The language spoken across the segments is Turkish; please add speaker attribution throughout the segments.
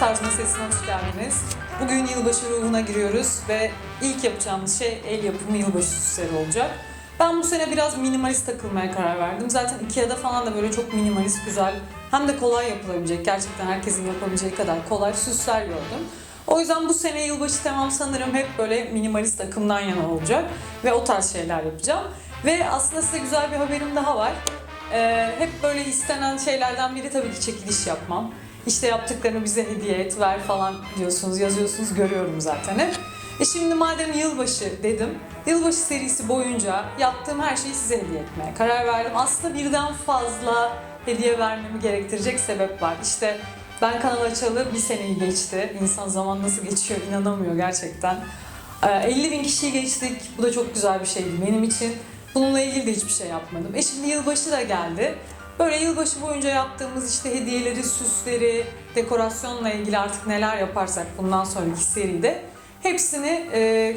Speaker 1: Yeşim, Tarz Meselesi'ne hoş geldiniz. Bugün yılbaşı ruhuna giriyoruz ve ilk yapacağımız şey el yapımı yılbaşı süsleri olacak. Ben bu sene biraz minimalist takılmaya karar verdim. Zaten Ikea'da falan da böyle çok minimalist, güzel hem de kolay yapılabilecek, gerçekten herkesin yapabileceği kadar kolay süsler gördüm. O yüzden bu sene yılbaşı temam sanırım hep böyle minimalist akımdan yana olacak ve o tarz şeyler yapacağım. Ve aslında size güzel bir haberim daha var. Ee, hep böyle istenen şeylerden biri tabii ki çekiliş yapmam. İşte yaptıklarını bize hediye et, ver falan diyorsunuz, yazıyorsunuz, görüyorum zaten hep. E şimdi madem yılbaşı dedim, yılbaşı serisi boyunca yaptığım her şeyi size hediye etmeye karar verdim. Aslında birden fazla hediye vermemi gerektirecek sebep var. İşte ben kanal açalı bir seneyi geçti. İnsan zaman nasıl geçiyor inanamıyor gerçekten. Ee, 50 bin kişiyi geçtik. Bu da çok güzel bir şeydi benim için. Bununla ilgili de hiçbir şey yapmadım. E şimdi yılbaşı da geldi. Böyle yılbaşı boyunca yaptığımız işte hediyeleri, süsleri, dekorasyonla ilgili artık neler yaparsak bundan sonraki seride hepsini e,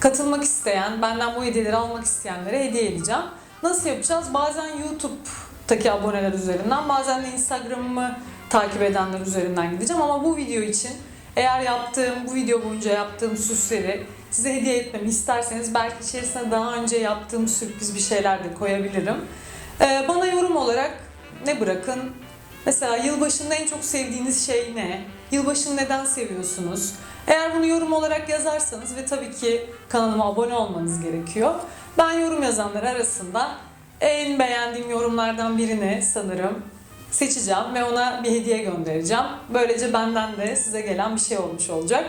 Speaker 1: katılmak isteyen, benden bu hediyeleri almak isteyenlere hediye edeceğim. Nasıl yapacağız? Bazen YouTube'daki aboneler üzerinden, bazen de Instagram'ımı takip edenler üzerinden gideceğim ama bu video için eğer yaptığım, bu video boyunca yaptığım süsleri size hediye etmemi isterseniz belki içerisine daha önce yaptığım sürpriz bir şeyler de koyabilirim. Ee, bana yorum olarak ne bırakın? Mesela yılbaşında en çok sevdiğiniz şey ne? Yılbaşını neden seviyorsunuz? Eğer bunu yorum olarak yazarsanız ve tabii ki kanalıma abone olmanız gerekiyor. Ben yorum yazanlar arasında en beğendiğim yorumlardan birini sanırım seçeceğim ve ona bir hediye göndereceğim. Böylece benden de size gelen bir şey olmuş olacak.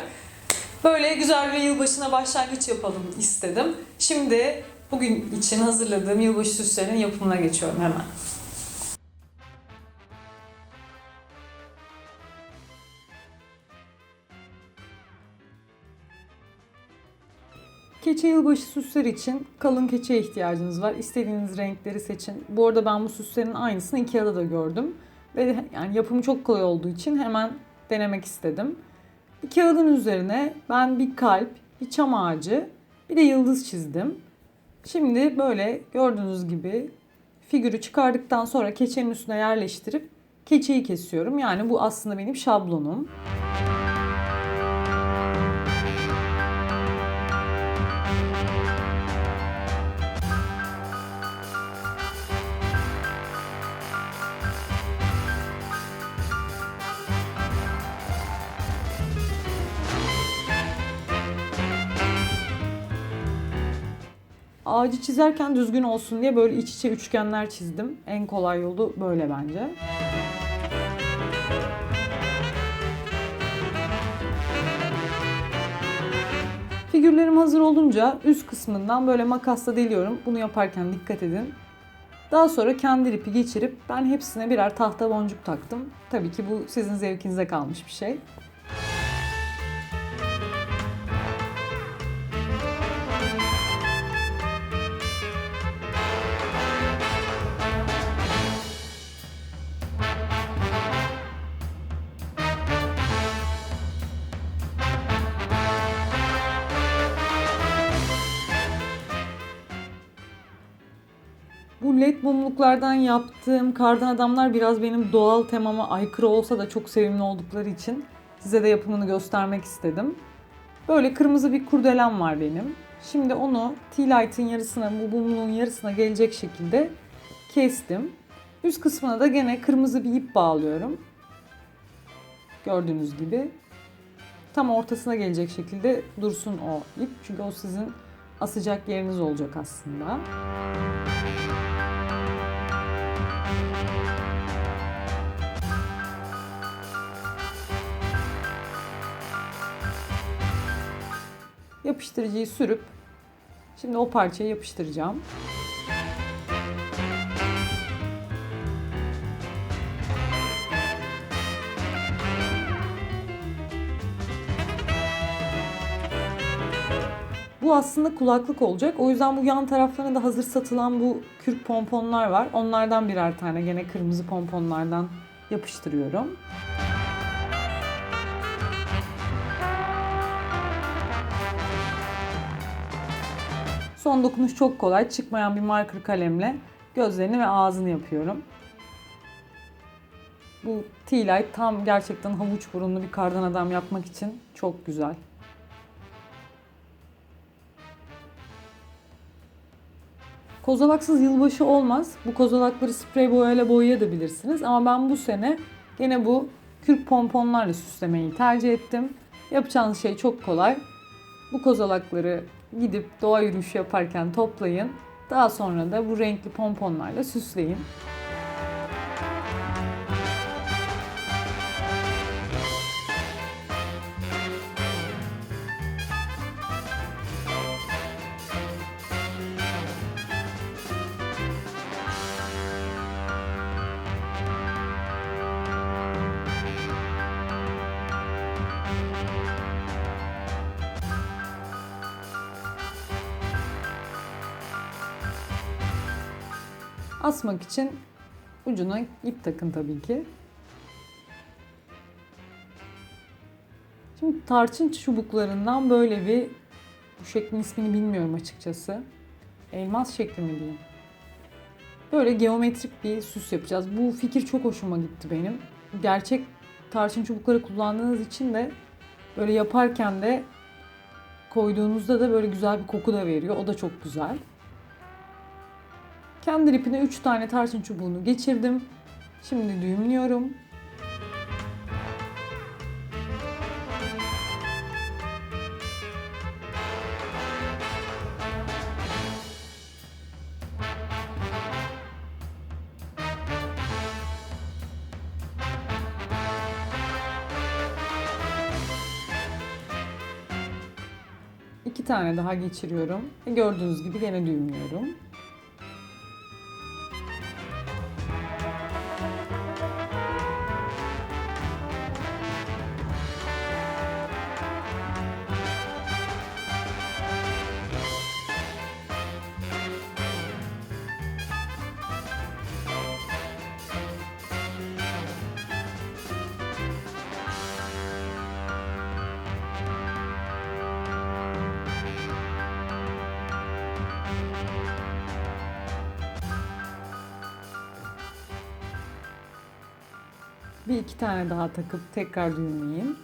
Speaker 1: Böyle güzel bir yılbaşına başlangıç yapalım istedim. Şimdi bugün için hazırladığım yılbaşı süslerinin yapımına geçiyorum hemen. Keçe yılbaşı süsleri için kalın keçeye ihtiyacınız var. İstediğiniz renkleri seçin. Bu arada ben bu süslerin aynısını Ikea'da da gördüm. Ve yani yapımı çok kolay olduğu için hemen denemek istedim. Bir kağıdın üzerine ben bir kalp, bir çam ağacı, bir de yıldız çizdim. Şimdi böyle gördüğünüz gibi figürü çıkardıktan sonra keçenin üstüne yerleştirip keçeyi kesiyorum. Yani bu aslında benim şablonum. Ağacı çizerken düzgün olsun diye böyle iç içe üçgenler çizdim. En kolay yolu böyle bence. Figürlerim hazır olunca üst kısmından böyle makasla deliyorum. Bunu yaparken dikkat edin. Daha sonra kendi ipi geçirip ben hepsine birer tahta boncuk taktım. Tabii ki bu sizin zevkinize kalmış bir şey. Bu led mumluklardan yaptığım kardan adamlar biraz benim doğal temama aykırı olsa da çok sevimli oldukları için size de yapımını göstermek istedim. Böyle kırmızı bir kurdelem var benim. Şimdi onu tea light'ın yarısına, bu mumluğun yarısına gelecek şekilde kestim. Üst kısmına da gene kırmızı bir ip bağlıyorum. Gördüğünüz gibi. Tam ortasına gelecek şekilde dursun o ip. Çünkü o sizin asacak yeriniz olacak aslında. Yapıştırıcıyı sürüp şimdi o parçayı yapıştıracağım. Bu aslında kulaklık olacak. O yüzden bu yan taraflarına da hazır satılan bu kürk pomponlar var. Onlardan birer tane gene kırmızı pomponlardan yapıştırıyorum. Son dokunuş çok kolay. Çıkmayan bir marker kalemle gözlerini ve ağzını yapıyorum. Bu tea light tam gerçekten havuç burunlu bir kardan adam yapmak için çok güzel. Kozalaksız yılbaşı olmaz. Bu kozalakları sprey boyayla boyayabilirsiniz. Ama ben bu sene gene bu kürk pomponlarla süslemeyi tercih ettim. Yapacağınız şey çok kolay. Bu kozalakları gidip doğa yürüyüşü yaparken toplayın. Daha sonra da bu renkli pomponlarla süsleyin. Asmak için ucuna ip takın tabii ki. Şimdi tarçın çubuklarından böyle bir bu şeklin ismini bilmiyorum açıkçası. Elmas şekli mi diyeyim? Böyle geometrik bir süs yapacağız. Bu fikir çok hoşuma gitti benim. Gerçek tarçın çubukları kullandığınız için de böyle yaparken de koyduğunuzda da böyle güzel bir koku da veriyor. O da çok güzel. Kendi ipine 3 tane tarçın çubuğunu geçirdim. Şimdi düğümlüyorum. İki tane daha geçiriyorum. Gördüğünüz gibi gene düğümlüyorum. Bir iki tane daha takıp tekrar düğümleyeyim.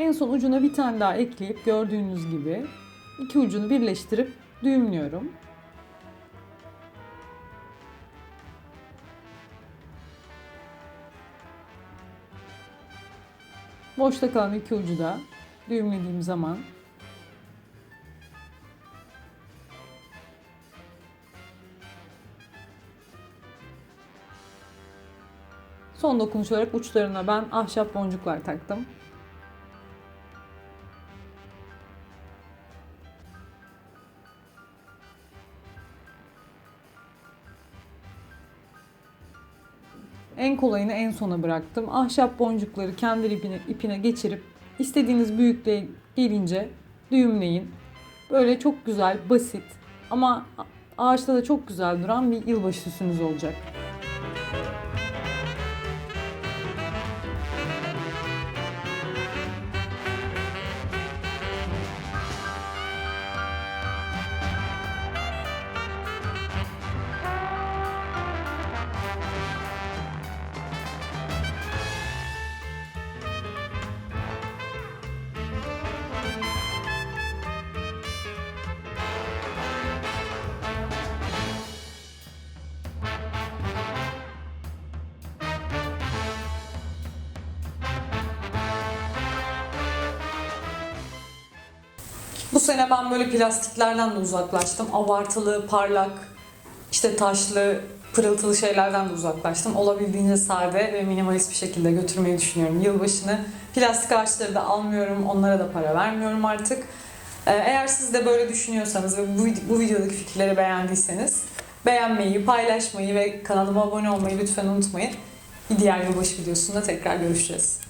Speaker 1: En son ucuna bir tane daha ekleyip gördüğünüz gibi iki ucunu birleştirip düğümlüyorum. Boşta kalan iki ucu da düğümlediğim zaman Son dokunuş olarak uçlarına ben ahşap boncuklar taktım. En kolayını en sona bıraktım. Ahşap boncukları kendi ipine, ipine geçirip istediğiniz büyüklüğe gelince düğümleyin. Böyle çok güzel, basit ama ağaçta da çok güzel duran bir yılbaşı süsünüz olacak. Bu sene ben böyle plastiklerden de uzaklaştım. Abartılı, parlak, işte taşlı, pırıltılı şeylerden de uzaklaştım. Olabildiğince sade ve minimalist bir şekilde götürmeyi düşünüyorum yılbaşını. Plastik ağaçları da almıyorum, onlara da para vermiyorum artık. Ee, Eğer siz de böyle düşünüyorsanız ve bu, bu videodaki fikirleri beğendiyseniz beğenmeyi, paylaşmayı ve kanalıma abone olmayı lütfen unutmayın. Bir diğer yılbaşı videosunda tekrar görüşeceğiz.